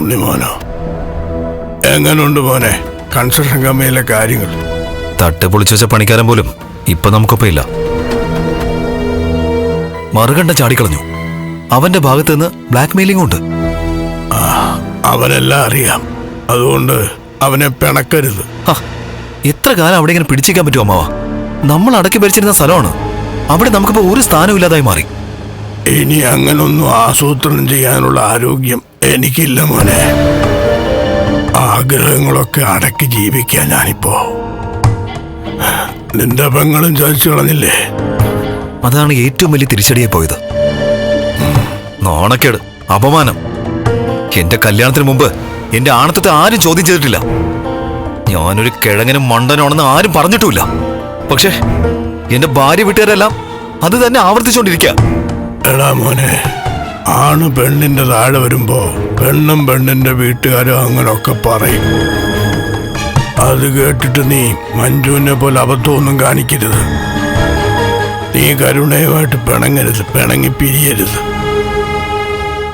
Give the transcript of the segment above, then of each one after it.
ഉണ്ണിമോനോ? എങ്ങനുണ്ട് മോനെ? കൺസ്ട്രക്ഷൻ കമ്പനിയിലെ കാര്യങ്ങൾ. തട്ട് പൊളിച്ചു വെച്ച പണിക്കാരൻ പോലും ഇപ്പൊ നമുക്കൊപ്പം ഇല്ല. മറുകണ്ട ചാടിക്കളഞ്ഞു. അവന്റെ ഭാഗത്ത് നിന്ന് ബ്ലാക്ക് മെയിലിംഗ് ഉണ്ട് അവനെല്ലാം അറിയാം. അതുകൊണ്ട് അവനെ പിണക്കരുത്. എത്ര കാലം അവിടെ ഇങ്ങനെ പിടിച്ചിരിക്കാൻ പറ്റുമോ അമ്മാവ? നമ്മൾ അടക്കി ഭരിച്ചിരുന്ന സ്ഥലമാണ്. അവിടെ നമുക്കിപ്പോ ഒരു സ്ഥാനവും ഇല്ലാതായി മാറി. ഇനി അങ്ങനൊന്നും ആസൂത്രണം ചെയ്യാനുള്ള ആരോഗ്യം എനിക്കില്ല മോനെ. ആഗ്രഹങ്ങളൊക്കെ അടക്കി ജീവിക്കാൻ ഞാനിപ്പോ. നിന്റെ പെങ്ങളും ചോദിച്ചു കളഞ്ഞില്ലേ? അതാണ് ഏറ്റവും വലിയ തിരിച്ചടിയായി പോയത്. നോണക്കേട് അപമാനം. എന്റെ കല്യാണത്തിന് മുമ്പ് എന്റെ ആണത്തത്തെ ആരും ചോദ്യം ചെയ്തിട്ടില്ല. ഞാനൊരു കിഴങ്ങനും മണ്ടനാണെന്ന് ആരും പറഞ്ഞിട്ടുമില്ല. പക്ഷേ എന്റെ ഭാര്യ വീട്ടുകാരെല്ലാം അത് തന്നെ ആവർത്തിച്ചുകൊണ്ടിരിക്കുക എടാ മോനെ ആണ് പെണ്ണിന്റെ താഴെ വരുമ്പോ പെണ്ണും പെണ്ണിന്റെ വീട്ടുകാരും അങ്ങനൊക്കെ പറയും. അത് കേട്ടിട്ട് നീ മഞ്ജുവിനെ പോലെ അബദ്ധമൊന്നും കാണിക്കരുത്. നീ കരുണയുമായിട്ട് പിണങ്ങരുത് പിണങ്ങി പിരിയരുത്.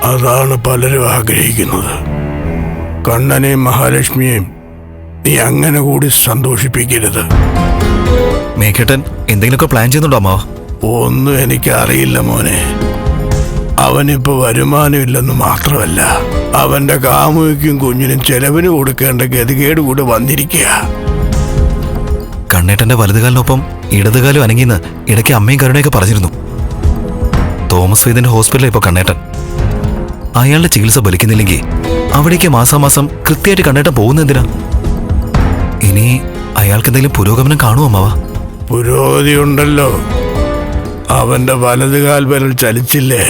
അതാണ് പലരും ആഗ്രഹിക്കുന്നത്. കണ്ണനെയും മഹാലക്ഷ്മിയെയും നീ അങ്ങനെ കൂടി സന്തോഷിപ്പിക്കരുത്. മേഘട്ടൻ എന്തെങ്കിലുമൊക്കെ പ്ലാൻ ചെയ്യുന്നുണ്ടോ അമ്മാവ ഒന്നും എനിക്കറിയില്ല മോനെ. അവനിപ്പോ വരുമാനമില്ലെന്ന് മാത്രമല്ല അവന്റെ കാമുകയ്ക്കും കുഞ്ഞിനും ചെലവിന് കൊടുക്കേണ്ട ഗതികേട് കൂടെ വന്നിരിക്കുക കണ്ണേട്ടന്റെ വലതുകാലിനൊപ്പം ഇടതുകാലും അനങ്ങിന്ന് ഇടയ്ക്ക് അമ്മയും കരുണയൊക്കെ പറഞ്ഞിരുന്നു. തോമസ് വൈദ്യന്റെ ഹോസ്പിറ്റലിൽ ഇപ്പൊ കണ്ണേട്ടൻ. അയാളുടെ ചികിത്സ ഫലിക്കുന്നില്ലെങ്കിൽ അവിടേക്ക് മാസാമാസം കൃത്യമായിട്ട് കണ്ണേട്ടൻ പോകുന്ന എന്തിനാ? ഇനി അയാൾക്ക് എന്തെങ്കിലും പുരോഗമനം കാണുമോ അമ്മാവ? പുരോഗതി ഉണ്ടല്ലോ. അവന്റെ വലതുകാൽ വിരൽ ചലിച്ചില്ലേ?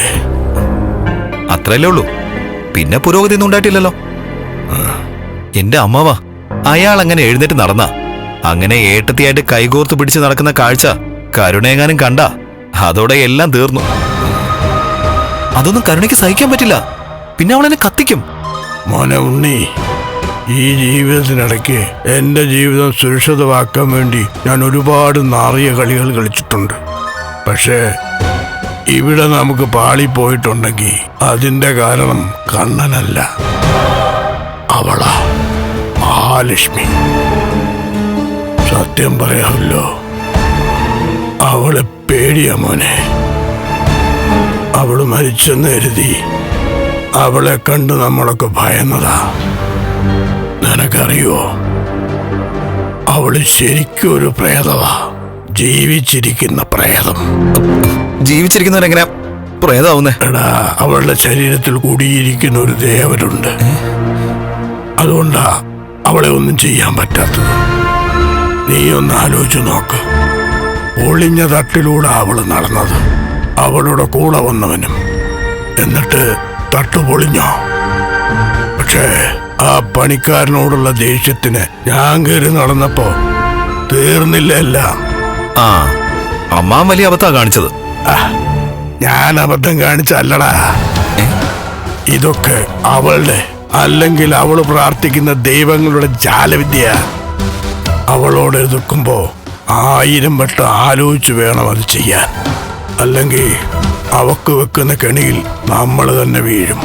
അത്രയല്ലേ ഉള്ളൂ. പിന്നെ പുരോഗതി ഒന്നും ഉണ്ടായിട്ടില്ലല്ലോ. എന്റെ അമ്മാവ അയാൾ അങ്ങനെ എഴുന്നേറ്റ് നടന്ന. അങ്ങനെ ഏട്ടത്തിയായിട്ട് കൈകോർത്ത് പിടിച്ച് നടക്കുന്ന കാഴ്ച കരുണേങ്ങാനും കണ്ട. അതോടെ എല്ലാം തീർന്നു. അതൊന്നും കരുണയ്ക്ക് സഹിക്കാൻ പറ്റില്ല. പിന്നെ അവൾ എന്നെ കത്തിക്കും. മോനെ ഉണ്ണി ഈ ജീവിതത്തിനിടയ്ക്ക് എന്റെ ജീവിതം സുരക്ഷിതമാക്കാൻ വേണ്ടി ഞാൻ ഒരുപാട് നാറിയ കളികൾ കളിച്ചിട്ടുണ്ട്. പക്ഷേ ഇവിടെ നമുക്ക് പാളിപ്പോയിട്ടുണ്ടെങ്കിൽ അതിന്റെ കാരണം കണ്ണനല്ല. അവളാ. മഹാലക്ഷ്മി. സത്യം പറയാമല്ലോ. അവളെ പേടിയാ മോനെ. അവൾ മരിച്ചെന്ന് കരുതി അവളെ കണ്ട് നമ്മളൊക്കെ ഭയന്നതാ. നിനക്കറിയോ? അവൾ ശരിക്കും ഒരു പ്രേതവാ. ജീവിച്ചിരിക്കുന്ന പ്രേതം. ജീവിച്ചിരിക്കുന്നവരെങ്ങനെ പ്രേതാവുന്നേ? എടാ അവളുടെ ശരീരത്തിൽ കൂടിയിരിക്കുന്ന ഒരു ദേവരുണ്ട് അതുകൊണ്ടാ അവളെ ഒന്നും ചെയ്യാൻ പറ്റാത്തത്. നീ ഒന്ന് ആലോചിച്ചു നോക്ക്. ഒളിഞ്ഞ തട്ടിലൂടെ അവൾ നടന്നത്. അവളുടെ കൂടെ വന്നവനും. എന്നിട്ട് തട്ട് പൊളിഞ്ഞോ? പക്ഷേ ആ പണിക്കാരനോടുള്ള ദേഷ്യത്തിന് ഞാൻ കയറി നടന്നപ്പോ തീർന്നില്ല എല്ലാം. ആ അമ്മാൻ വലിയ അബദ്ധാ കാണിച്ചത്. ഞാൻ അബദ്ധം കാണിച്ചല്ലടാ ഇതൊക്കെ അവളുടെ അല്ലെങ്കിൽ അവൾ പ്രാർത്ഥിക്കുന്ന ദൈവങ്ങളുടെ ജാലവിദ്യ അവളോട് എതിർക്കുമ്പോ ആയിരം വട്ടം ആലോചിച്ച് വേണം അത് ചെയ്യാൻ. അല്ലെങ്കിൽ അവക്ക് വെക്കുന്ന കെണിയിൽ നമ്മൾ തന്നെ വീഴും.